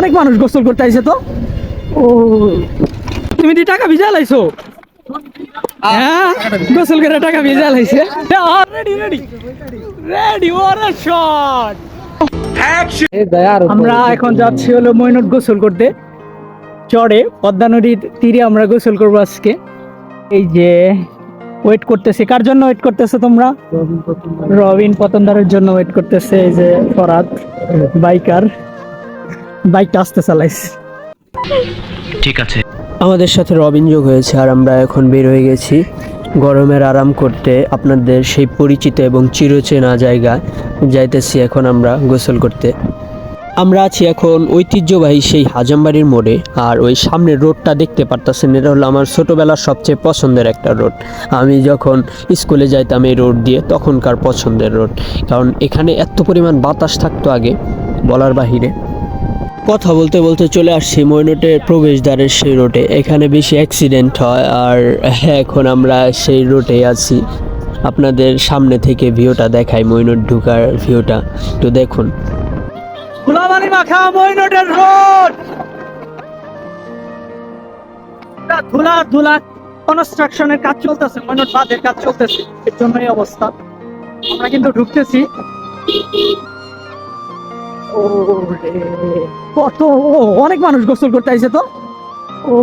অনেক মানুষ গোসল করতে আইছে তো। ও তুমি দি টাকা ভিজা লাইছো? হ্যাঁ গোসল করে টাকা ভিজা লাইছে। Ready ready ready or shot আমরা এখন যাচ্ছি হলো মইনুট গোসল করতে। চড়ে পদ্মা নদীর তীরে আমরা গোসল করব আজকে। এই যে ওয়েট করতেছি। কার জন্য ওয়েট করতেছো তোমরা? রবিন পতনদারের জন্য ওয়েট করতেছে এই যে ফরাদ বাইকার বাইকটা আসতে চালাইছে। ঠিক আছে। আমাদের সাথে রবিন যোগ হয়েছে আর আমরা এখন বের হয়ে গেছি গরমের আরাম করতে আপনাদের সেই পরিচিত এবং চিরচেনা জায়গা যাইতেছি এখন আমরা গোসল করতে। আমরা আছি এখন ঐতিহ্যবাহী সেই হাজামবাড়ির মোড়ে আর ওই সামনের রোডটা দেখতে পারতেছেন এটা হলো আমার ছোটোবেলার সবচেয়ে পছন্দের একটা রোড। আমি যখন স্কুলে যাইতাম এই রোড দিয়ে তখনকার পছন্দের রোড। কারণ এখানে এত পরিমাণ বাতাস থাকতো আগে বলার বাহিরে। কথা বলতে বলতে চলে আসছি ময়নটের প্রবেশদ্বারের সেই রোডে। এখানে বেশি অ্যাক্সিডেন্ট হয় আর এখন আমরা সেই রোডে আছি। আপনাদের সামনে থেকে ভিউটা দেখাই ময়নট ঢুকার ভিউটা। একটু দেখুন। ফুলাবাড়ি মাখা মইনটের রোড! ধুলা ধুলা কনস্ট্রাকশনের কাজ চলতেছে মইনট বাঁধের কাজ চলতেছে। এর জন্য এই অবস্থা। আমরা কিন্তু ঢুকতেছি। ও রে, কত অনেক মানুষ গোসল করতে আইছে তো। ও।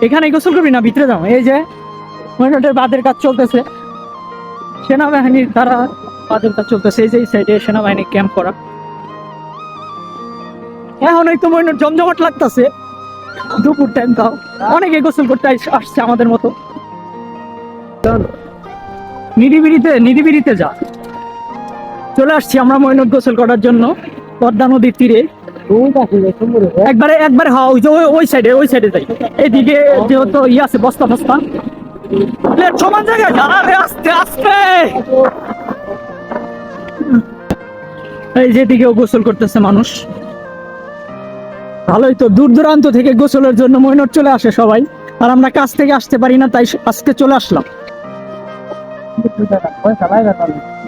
এখানে গোসল করবি না, ভিতরে যাও। এই যে মইনটের বাঁধের কাজ চলতেছে। সেনাবাহিনীর দ্বারা বাঁধের কাজ চলতেছে। এই যে, এই সাইডে সেনাবাহিনী ক্যাম্প করা। এখন এই তো হয় জমজমাট লাগতেছে। দুপুর টাইম তাও। অনেকে গোসল করতে আসছে আমাদের মতো। নিরিবিড়িতে নিরিবিড়িতে যা। চলে আসছি আমরা মৈনট গোসল করার জন্য। পদ্মা নদীর তীরে। একবারে একবারে হ্যাঁ ওই যে, ওই- সাইডে ওই সাইডে যাই। এদিকে যেহেতু ইয়ে আছে, বস্তা বস্তা সমান জায়গায় আস্তে আস্তে! এই যেদিকেও গোসল করতেছে মানুষ। ভালোই তো, দূর দূরান্ত থেকে গোসলের জন্য মইনট চলে আসে সবাই। আর আমরা কাছ থেকে আসতে পারি না, তাই আজকে চলে আসলাম।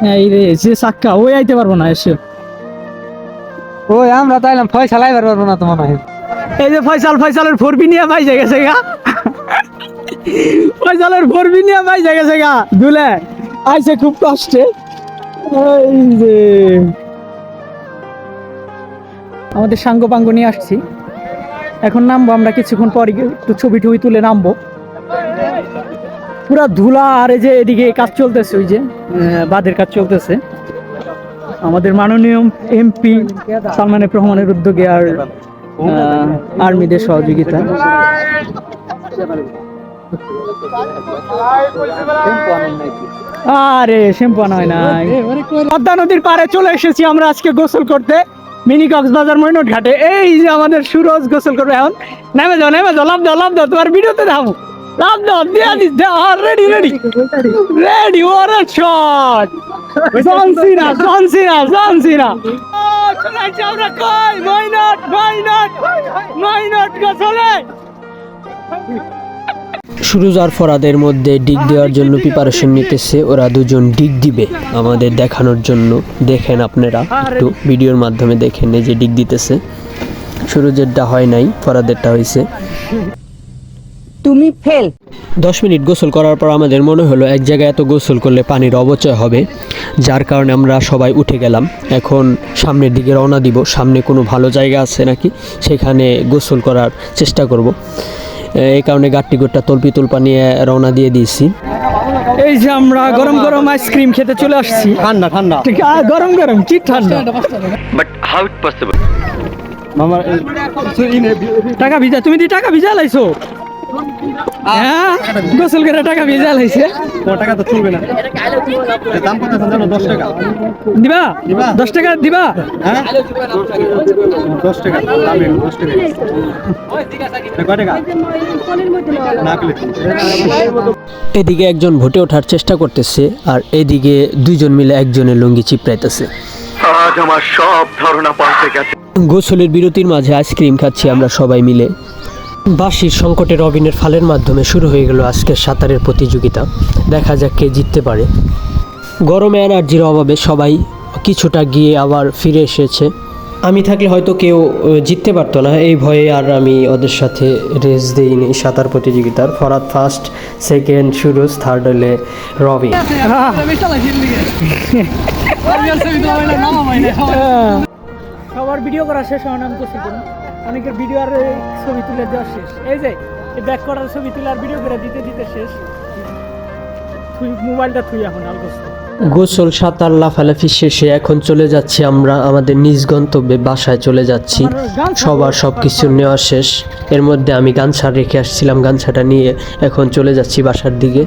এই রে, যে চাক্কা, ওই আইতে পারব না, এসে। ওই আমরা তাইলাম পয়সা লাইবার পারব না তোমার নয় এই যে ফয়সাল, ফয়সালের ফোরবি নিয়ে ভাই গেছে গা। ফয়সালের ফোরবি নিয়ে ভাই গেছে গা। দুলে, আইছে খুব কষ্টে। এই যে। আমাদের সাঙ্গ পাঙ্গ নিয়ে আসছি। এখন নামবো আমরা কিছুক্ষণ পরে একটু ছবি টবি তুলে নামবো। পুরা ধুলা আর এই যে এদিকে কাজ চলতেছে, ওই যে বাঁধের কাজ চলতেছে। আমাদের মাননীয় এমপি সালমান রহমানের উদ্যোগে আর আর্মিদের সহযোগিতা। আরে, শ্যাম্পু আনা হয় নাই। পদ্মা নদীর পাড়ে চলে এসেছি আমরা আজকে গোসল করতে, মিনি কক্সবাজার মইনট ঘাটে এই যে আমাদের সুরজ গোসল করবে এখন। নেমে যাও নেমে যাও লাভ দাও লাভ দাও, তোমার ভিডিওতে দাও লাভ দাও দিয়া this ready ready ready or shot John Cena John Cena John Cena চলে আসছি আমরা কই মইনট মইনট মইনট গোসলে সুরজ আর ফরাদের মধ্যে ডিগ দেওয়ার জন্য প্রিপারেশন নিতেছে ওরা দুজন ডিগ দিবে। আমাদের দেখানোর জন্য দেখেন আপনারা একটু ভিডিওর মাধ্যমে দেখেন এই যে ডিগ দিতেছে। সুরজেরটা হয় নাই ফরাদেরটা হয়েছে তুমি ফেল। দশ মিনিট গোসল করার পর আমাদের মনে হলো এক জায়গায় এত গোসল করলে পানির অবচয় হবে যার কারণে আমরা সবাই উঠে গেলাম। এখন সামনের দিকে রওনা দিব সামনে কোনো ভালো জায়গা আছে নাকি? সেখানে গোসল করার চেষ্টা করব। এই কারণে গাট্টি গোট্টা তলপি তুলপা নিয়ে রওনা দিয়ে দিয়েছি। এই যে আমরা গরম গরম আইসক্রিম খেতে চলে আসছি। ঠান্ডা ঠান্ডা। গরম গরম কি ঠান্ডা? বাট হাউ ইট পসিবল মামার টাকা ভিজা তুমি দি টাকা ভিজা লাইছো? গোসল করে টাকা ভিজা লাইছে টাকা তো চলবে না। দাম কত জানো? দশ টাকা। দিবা? দিবা? দশ টাকা দিবা? হ্যাঁ? দশ টাকা দামে দশ টাকা। কয় টাকা? না পেলে এদিকে একজন ভোটে ওঠার চেষ্টা করতেছে আর এদিকে দুইজন মিলে একজনের লুঙ্গি চিপড়াইতেছে। আজ আমার সব ধারণা পাল্টে গেছে। গোসলের বিরতির মাঝে আইসক্রিম খাচ্ছি আমরা সবাই মিলে। বাঁশির সংকটে রবিনের ফালের মাধ্যমে শুরু হয়ে গেল আজকের সাঁতারের প্রতিযোগিতা। দেখা যাক কে জিততে পারে। গরমে এনার্জির অভাবে সবাই কিছুটা গিয়ে আবার ফিরে এসেছে। আমি থাকলে হয়তো কেউ জিততে পারতো না। এই ভয়ে আর আমি ওদের সাথে রেস দিইনি সাঁতার প্রতিযোগিতার। Farad first second Suraj third হলে রবি। সবার ভিডিও করা শেষ হয় না আমি গোসল করুন অনেকের ভিডিও আর ছবি তুলে দেওয়া শেষ। এই যে ব্যাক করার ছবি তুলে আর ভিডিও করে দিতে দিতে শেষ। মোবাইলটা থুই এখন আর গোসল গোসল সাঁতার লাফালাফি শেষে এখন চলে যাচ্ছি আমরা আমাদের নিজ গন্তব্যে বাসায় চলে যাচ্ছি। সবার সব কিছু নেওয়া শেষ। এর মধ্যে আমি গামছা রেখে আসছিলাম গামছাটা নিয়ে এখন চলে যাচ্ছি বাসার দিকে।